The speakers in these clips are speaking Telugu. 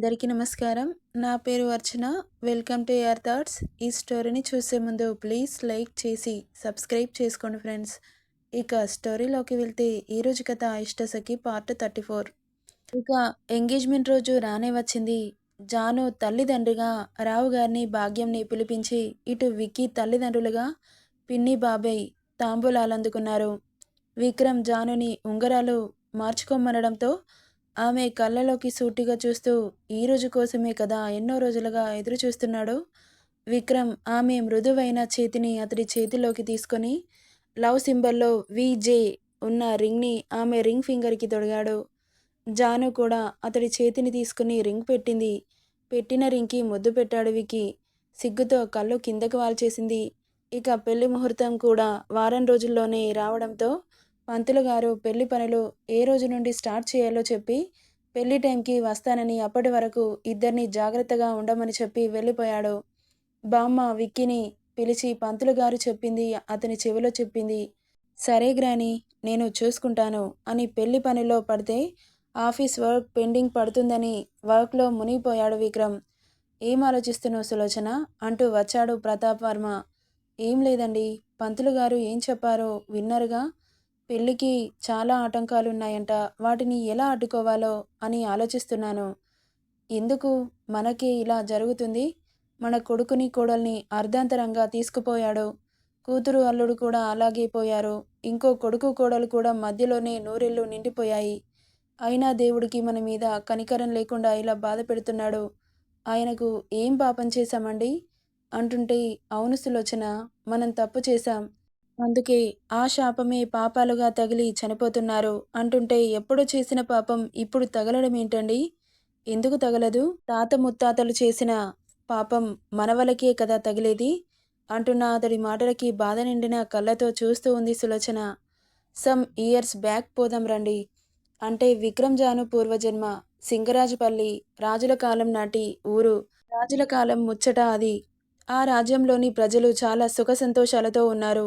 అందరికీ నమస్కారం. నా పేరు Archana. Welcome to your thoughts. ఈ స్టోరీని చూసే ముందు ప్లీజ్ లైక్ చేసి సబ్స్క్రైబ్ చేసుకోండి ఫ్రెండ్స్. ఇక స్టోరీలోకి వెళ్తే ఈరోజు కథ ఇష్టసఖి పార్ట్ థర్టీ ఫోర్. ఇక ఎంగేజ్మెంట్ రోజు రానే వచ్చింది. జాను తల్లిదండ్రిగా రావు గారిని భాగ్యంని పిలిపించి ఇటు విక్కీ తల్లిదండ్రులుగా పిన్ని బాబాయ్ తాంబూలాలు అందుకున్నారు విక్రమ్ జానుని ఉంగరాలు మార్చుకోమనడంతో ఆమె కళ్ళలోకి సూటిగా చూస్తూ ఈ రోజు కోసమే కదా ఎన్నో రోజులుగా ఎదురు చూస్తున్నాడు? విక్రమ్ ఆమె మృదువైన చేతిని అతడి చేతిలోకి తీసుకొని లవ్ సింబల్లో విజే ఉన్న రింగ్ని ఆమె రింగ్ ఫింగర్కి తొడిగాడు. జాను కూడా అతడి చేతిని తీసుకుని రింగ్ పెట్టింది. పెట్టిన రింగ్కి ముద్దు పెట్టాడు వికి సిగ్గుతో కళ్ళు కిందకు వాల్చేసింది. ఇక పెళ్ళి ముహూర్తం కూడా వారం రోజుల్లోనే రావడంతో పంతులు గారు పెళ్ళి పనులు ఏ రోజు నుండి స్టార్ట్ చేయాలో చెప్పి పెళ్ళి టైంకి వస్తానని అప్పటి వరకు ఇద్దరిని జాగ్రత్తగా ఉండమని చెప్పి వెళ్ళిపోయాడు. బామ్మ విక్కిని పిలిచి పంతులు గారు చెప్పింది అతని చెవిలో చెప్పింది సరే గ్రాని నేను చూసుకుంటాను అని పెళ్ళి పనిలో పడితే ఆఫీస్ వర్క్ పెండింగ్ పడుతుందని వర్క్లో మునిగిపోయాడు విక్రమ్. ఏం ఆలోచిస్తున్నావు సులోచన? అంటూ వచ్చాడు ప్రతాప్ వర్మ. ఏం లేదండి పంతులు గారు ఏం చెప్పారో విన్నరుగా పెళ్ళికి చాలా ఆటంకాలు ఉన్నాయంట వాటిని ఎలా అడ్డుకోవాలో అని ఆలోచిస్తున్నాను. ఎందుకు మనకి ఇలా జరుగుతుంది? మన కొడుకుని కోడల్ని అర్ధాంతరంగా తీసుకుపోయాడు. కూతురు అల్లుడు కూడా అలాగే పోయారు. ఇంకో కొడుకు కోడలు కూడా మధ్యలోనే నూరెళ్ళు నిండిపోయాయి. అయినా దేవుడికి మన మీద కనికరం లేకుండా ఇలా బాధ పెడుతున్నాడు. ఆయనకు ఏం పాపం చేశామండి? అంటుంటే అవును సులోచన మనం తప్పు చేశాం. అందుకే ఆ శాపమే పాపాలుగా తగిలి చనిపోతున్నారు. అంటుంటే ఎప్పుడు చేసిన పాపం ఇప్పుడు తగలడం ఏంటండి? ఎందుకు తగలదు? తాత ముత్తాతలు చేసిన పాపం మనవలకే కదా తగిలేది? అంటున్న అతడి మాటలకి బాధ నిండిన కళ్ళతో చూస్తూ ఉంది సులోచన. సమ్ ఇయర్స్ బ్యాక్ పోదాం రండి. అంటే విక్రమ్ జాను పూర్వజన్మ సింగరాజుపల్లి రాజుల కాలం నాటి ఊరు. రాజుల కాలం ముచ్చట అది. ఆ రాజ్యంలోని ప్రజలు చాలా సుఖ సంతోషాలతో ఉన్నారు.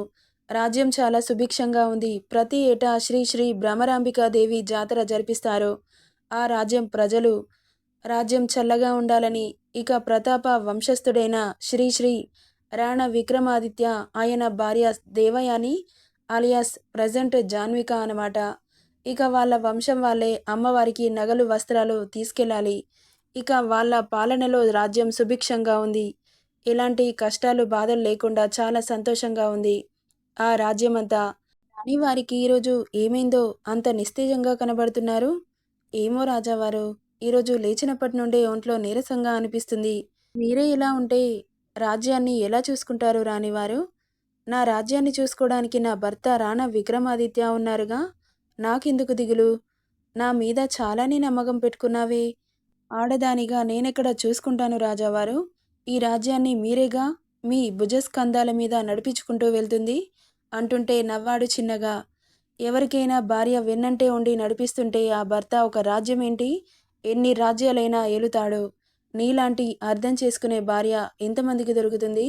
రాజ్యం చాలా సుభిక్షంగా ఉంది. ప్రతి ఏటా శ్రీ శ్రీ భ్రమరాంబికాదేవి జాతర జరిపిస్తారు. ఆ రాజ్యం ప్రజలు రాజ్యం చల్లగా ఉండాలని ఇక ప్రతాప వంశస్థుడైన శ్రీ శ్రీ రాణా విక్రమాదిత్య ఆయన భార్య దేవయాని అలియాస్ ప్రజెంట్ జాన్విక అన్నమాట. ఇక వాళ్ళ వంశం వాళ్ళే అమ్మవారికి నగలు వస్త్రాలు తీసుకెళ్ళాలి. ఇక వాళ్ళ పాలనలో రాజ్యం సుభిక్షంగా ఉంది. ఎలాంటి కష్టాలు బాధలు లేకుండా చాలా సంతోషంగా ఉంది. ఆ రాజ్యమంతా కానీ వారికి ఈరోజు ఏమైందో అంత నిస్తేజంగా కనబడుతున్నారు. ఏమో రాజావారు ఈరోజు లేచినప్పటి నుండే ఒంట్లో నీరసంగా అనిపిస్తుంది. మీరే ఇలా ఉంటే రాజ్యాన్ని ఎలా చూసుకుంటారు రానివారు నా రాజ్యాన్ని చూసుకోవడానికి నా భర్త రాణా విక్రమాదిత్య ఉన్నారుగా? నాకెందుకు దిగులు? నా మీద చాలానే నమ్మకం పెట్టుకున్నావే. ఆడదానిగా నేనెక్కడ చూసుకుంటాను రాజావారు? ఈ రాజ్యాన్ని మీరేగా మీ భుజస్కంధాల మీద నడిపించుకుంటూ వెళ్తుంది? అంటుంటే నవ్వాడు చిన్నగా. ఎవరికైనా భార్య వెన్నంటే ఉండి నడిపిస్తుంటే ఆ భర్త ఒక రాజ్యమేంటి? ఎన్ని రాజ్యాలైనా ఏలుతాడు. నీలాంటి అర్థం చేసుకునే భార్య ఎంతమందికి దొరుకుతుంది?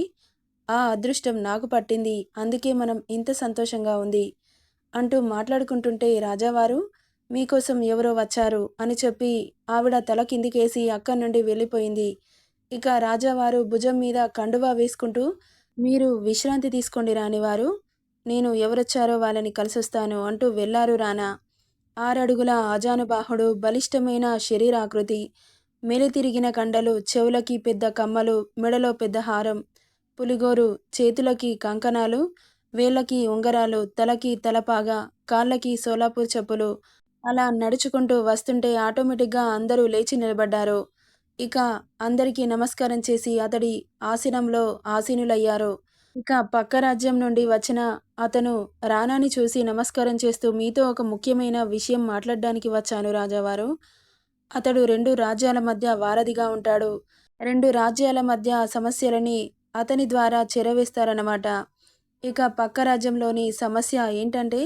ఆ అదృష్టం నాకు పట్టింది. అందుకే మనం ఇంత సంతోషంగా ఉంది. అంటూ మాట్లాడుకుంటుంటే రాజావారు మీకోసం ఎవరో వచ్చారు అని చెప్పి ఆవిడ తల కిందికేసి అక్కడి నుండి వెళ్ళిపోయింది. ఇక రాజావారు భుజం మీద కండువా వేసుకుంటూ మీరు విశ్రాంతి తీసుకోండి రానివారు నేను ఎవరొచ్చారో వాళ్ళని కలిసొస్తాను అంటూ వెళ్ళారు రానా. ఆరడుగుల అజానుబాహుడు బలిష్టమైన శరీరాకృతి మెలితిరిగిన కండలు చెవులకి పెద్ద కమ్మలు మెడలో పెద్ద హారం పులిగోరు చేతులకి కంకణాలు వేళ్ళకి ఉంగరాలు తలకి తలపాగా కాళ్ళకి సోలాపూర్ చెప్పులు అలా నడుచుకుంటూ వస్తుంటే ఆటోమేటిక్గా అందరూ లేచి నిలబడ్డారు. ఇక అందరికీ నమస్కారం చేసి అతడి ఆసనంలో ఆసీనులయ్యారు. ఇక పక్క రాజ్యం నుండి వచ్చిన అతను రానాని చూసి నమస్కారం చేస్తూ మీతో ఒక ముఖ్యమైన విషయం మాట్లాడడానికి వచ్చాను రాజావారు. అతడు రెండు రాజ్యాల మధ్య వారధిగా ఉంటాడు. రెండు రాజ్యాల మధ్య సమస్యలని అతని ద్వారా చెరవేస్తారన్నమాట. ఇక పక్క రాజ్యంలోని సమస్య ఏంటంటే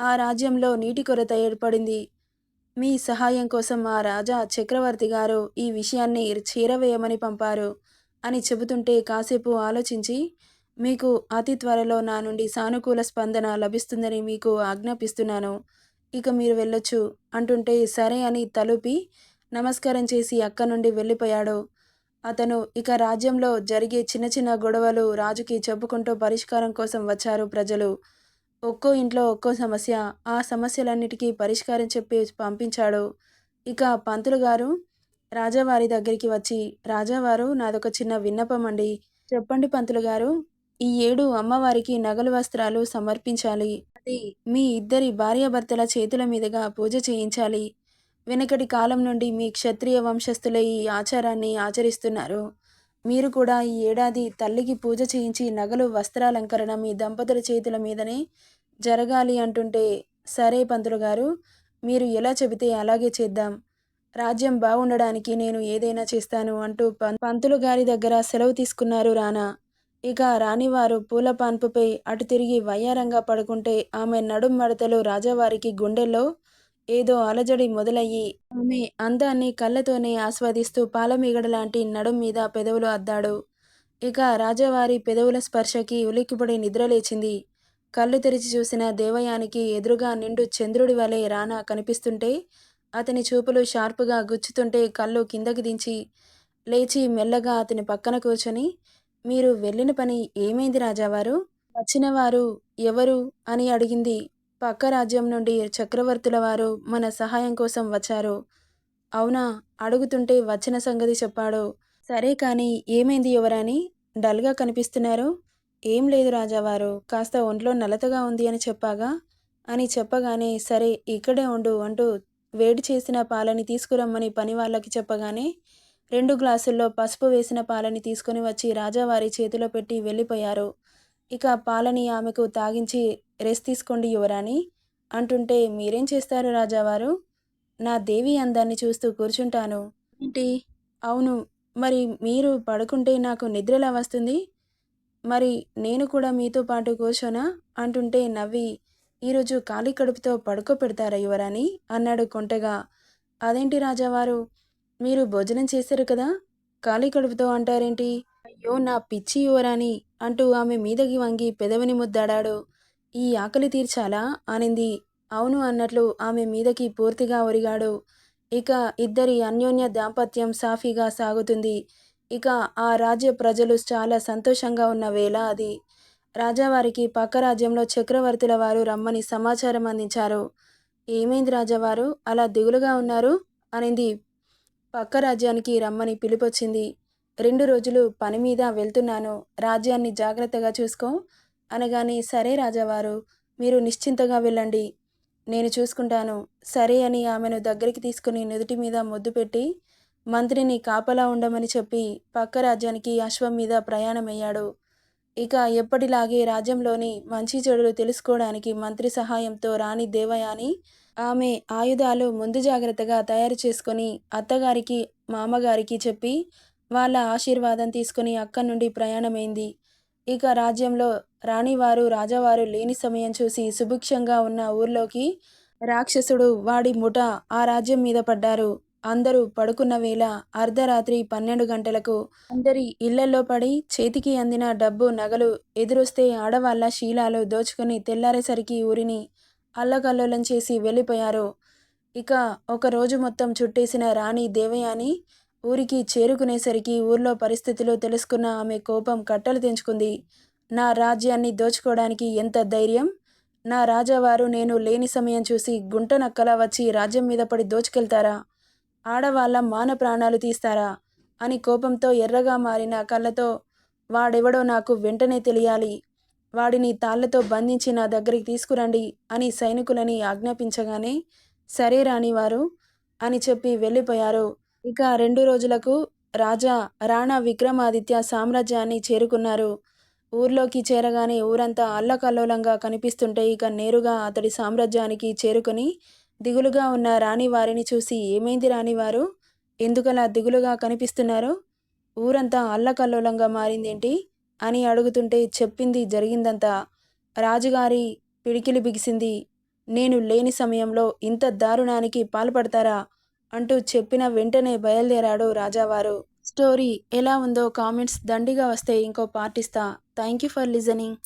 ఆ రాజ్యంలో నీటి కొరత ఏర్పడింది. మీ సహాయం కోసం ఆ రాజా చక్రవర్తి గారు ఈ విషయాన్ని చేరవేయమని పంపారు అని చెబుతుంటే కాసేపు ఆలోచించి మీకు అతి త్వరలో నా నుండి సానుకూల స్పందన లభిస్తుందని మీకు ఆజ్ఞాపిస్తున్నాను. ఇక మీరు వెళ్ళొచ్చు అంటుంటే సరే అని తలుపి నమస్కారం చేసి అక్క నుండి వెళ్ళిపోయాడు. అతను ఇక రాజ్యంలో జరిగే చిన్న చిన్న గొడవలు రాజుకి చెప్పుకుంటూ పరిష్కారం కోసం వచ్చారు ప్రజలు. ఒక్కో ఇంట్లో ఒక్కో సమస్య ఆ సమస్యలన్నిటికీ పరిష్కారం చెప్పి పంపించాడు. ఇక పంతులు గారు రాజావారి దగ్గరికి వచ్చి రాజావారు నాదొక చిన్న విన్నపం అండి. చెప్పండి పంతులు గారు ఈ ఏడు అమ్మవారికి నగలు వస్త్రాలు సమర్పించాలి. అది మీ ఇద్దరి భార్యాభర్తల చేతుల మీదుగా పూజ చేయించాలి. వెనకటి కాలం నుండి మీ క్షత్రియ వంశస్థులే ఈ ఆచారాన్ని ఆచరిస్తున్నారు. మీరు కూడా ఈ ఏడాది తల్లికి పూజ చేయించి నగలు వస్త్రాలంకరణ మీ దంపతుల చేతుల మీదనే జరగాలి అంటుంటే సరే పంతులు గారు మీరు ఎలా చెబితే అలాగే చేద్దాం. రాజ్యం బాగుండడానికి నేను ఏదైనా చేస్తాను అంటూ పంతులు గారి దగ్గర సెలవు తీసుకున్నారు రానా. ఇక రాణివారు పూల పాన్పుపై అటు తిరిగి వయ్యారంగా పడుకుంటే ఆమె నడుం మడతలో రాజావారికి గుండెల్లో ఏదో అలజడి మొదలయ్యి ఆమె అందాన్ని కళ్ళతోనే ఆస్వాదిస్తూ పాలమీగడ లాంటి నడుం మీద పెదవులు అద్దాడు. ఇక రాజావారి పెదవుల స్పర్శకి ఉలిక్కిపడి నిద్రలేచింది. కళ్ళు తెరిచి చూసిన దేవయానికి ఎదురుగా నిండు చంద్రుడి వలె రానా కనిపిస్తుంటే అతని చూపులు షార్పుగా గుచ్చుతుంటే కళ్ళు కిందకి దించి లేచి మెల్లగా అతని పక్కన కూర్చొని మీరు వెళ్ళిన పని ఏమైంది రాజావారు? వచ్చినవారు ఎవరు? అని అడిగింది. పక్క రాజ్యం నుండి చక్రవర్తుల వారు మన సహాయం కోసం వచ్చారు. అవునా? అడుగుతుంటే వచ్చిన సంగతి చెప్పాడు. సరే కానీ ఏమైంది ఎవరని డల్గా కనిపిస్తున్నారు? ఏం లేదు రాజావారు. కాస్త ఒంట్లో నలతగా ఉంది అని చెప్పాగా? అని చెప్పగానే సరే ఇక్కడే ఉండు అంటూ వేడి చేసిన పాలని తీసుకురమ్మని పని వాళ్ళకి చెప్పగానే రెండు గ్లాసుల్లో పసుపు వేసిన పాలని తీసుకుని వచ్చి రాజావారి చేతిలో పెట్టి వెళ్ళిపోయారు. ఇక పాలని ఆమెకు తాగించి రెస్ట్ తీసుకోండి యువరాణి అంటుంటే మీరేం చేస్తారు రాజావారు? నా దేవి అందాన్ని చూస్తూ కూర్చుంటాను. ఏంటి? అవును. మరి మీరు పడుకుంటే నాకు నిద్రలా వస్తుంది? మరి నేను కూడా మీతో పాటు కూర్చోనా అంటుంటే నవ్వి ఈరోజు ఖాళీ కడుపుతో పడుకోపెడతారా యువరాని అన్నాడు కొంటగా. అదేంటి రాజావారు? మీరు భోజనం చేశారు కదా? ఖాళీ కడుపుతో అంటారేంటి? అయ్యో నా పిచ్చి యువరాని అంటూ ఆమె మీదకి వంగి పెదవిని ముద్దాడాడు. ఈ ఆకలి తీర్చాలా? అనింది. అవును అన్నట్లు ఆమె మీదకి పూర్తిగా ఒరిగాడు. ఇక ఇద్దరి అన్యోన్య దాంపత్యం సాఫీగా సాగుతుంది. ఇక ఆ రాజ్య ప్రజలు చాలా సంతోషంగా ఉన్న వేళ అది. రాజావారికి పక్క రాజ్యంలో చక్రవర్తుల వారు రమ్మని సమాచారం అందించారు. ఏమైంది రాజావారు? అలా దిగులుగా ఉన్నారు? అనింది. పక్క రాజ్యానికి రమ్మని పిలిపొచ్చింది. రెండు రోజులు పని మీద వెళ్తున్నాను. రాజ్యాన్ని జాగ్రత్తగా చూసుకో అనగానే సరే రాజావారు మీరు నిశ్చింతగా వెళ్ళండి. నేను చూసుకుంటాను. సరే అని ఆమెను దగ్గరికి తీసుకుని నుదుటి మీద ముద్దు పెట్టి మంత్రిని కాపలా ఉండమని చెప్పి పక్క రాజ్యానికి అశ్వం మీద ప్రయాణమయ్యాడు. ఇక ఎప్పటిలాగే రాజ్యంలోని మంచి చెడులు తెలుసుకోవడానికి మంత్రి సహాయంతో రాణి దేవయాని ఆమె ఆయుధాలు ముందు జాగ్రత్తగా తయారు చేసుకొని అత్తగారికి మామగారికి చెప్పి వాళ్ళ ఆశీర్వాదం తీసుకుని అక్కడి నుండి ప్రయాణమైంది. ఇక రాజ్యంలో రాణివారు రాజావారు లేని సమయం చూసి సుభిక్షంగా ఉన్న ఊర్లోకి రాక్షసుడు వాడి ముఠ ఆ రాజ్యం మీద పడ్డారు. అందరూ పడుకున్న వేళ అర్ధరాత్రి పన్నెండు గంటలకు అందరి ఇళ్ళలో పడి చేతికి అందిన డబ్బు నగలు ఎదురొస్తే ఆడవాళ్ళ శీలాలు దోచుకుని తెల్లారేసరికి ఊరిని అల్లకల్లోలం చేసి వెళ్ళిపోయారు. ఇక ఒకరోజు మొత్తం చుట్టేసిన రాణి దేవయాని ఊరికి చేరుకునేసరికి ఊర్లో పరిస్థితులు తెలుసుకున్న ఆమె కోపం కట్టలు తెంచుకుంది. నా రాజ్యాన్ని దోచుకోవడానికి ఎంత ధైర్యం? నా రాజావారు నేను లేని సమయం చూసి గుంట నక్కలా వచ్చి రాజ్యం మీద పడి దోచుకెళ్తారా? ఆడవాళ్ళ మాన ప్రాణాలు తీస్తారా? అని కోపంతో ఎర్రగా మారిన కళ్ళతో వాడెవడో నాకు వెంటనే తెలియాలి. వాడిని తాళ్ళతో బంధించి నా దగ్గరికి తీసుకురండి అని సైనికులని ఆజ్ఞాపించగానే సరే రానివారు అని చెప్పి వెళ్ళిపోయారు. ఇక రెండు రోజులకు రాజా రాణా విక్రమాదిత్య సామ్రాజ్యాన్ని చేరుకున్నారు. ఊర్లోకి చేరగానే ఊరంతా అల్లకల్లోలంగా కనిపిస్తుంటే ఇక నేరుగా అతడి సామ్రాజ్యానికి చేరుకొని దిగులుగా ఉన్న రాణి వారిని చూసి ఏమైంది రాణివారు ఎందుకలా దిగులుగా కనిపిస్తున్నారు? ఊరంతా అల్లకల్లోలంగా మారిందేంటి? అని అడుగుతుంటే చెప్పింది జరిగిందంతా. రాజుగారి పిడికిలి బిగిసింది. నేను లేని సమయంలో ఇంత దారుణానికి పాల్పడతారా? అంటూ చెప్పిన వెంటనే బయలుదేరాడు రాజావారు. స్టోరీ ఎలా ఉందో కామెంట్స్ దండిగా వస్తే ఇంకో పార్ట్ ఇస్తా. Thank you for listening.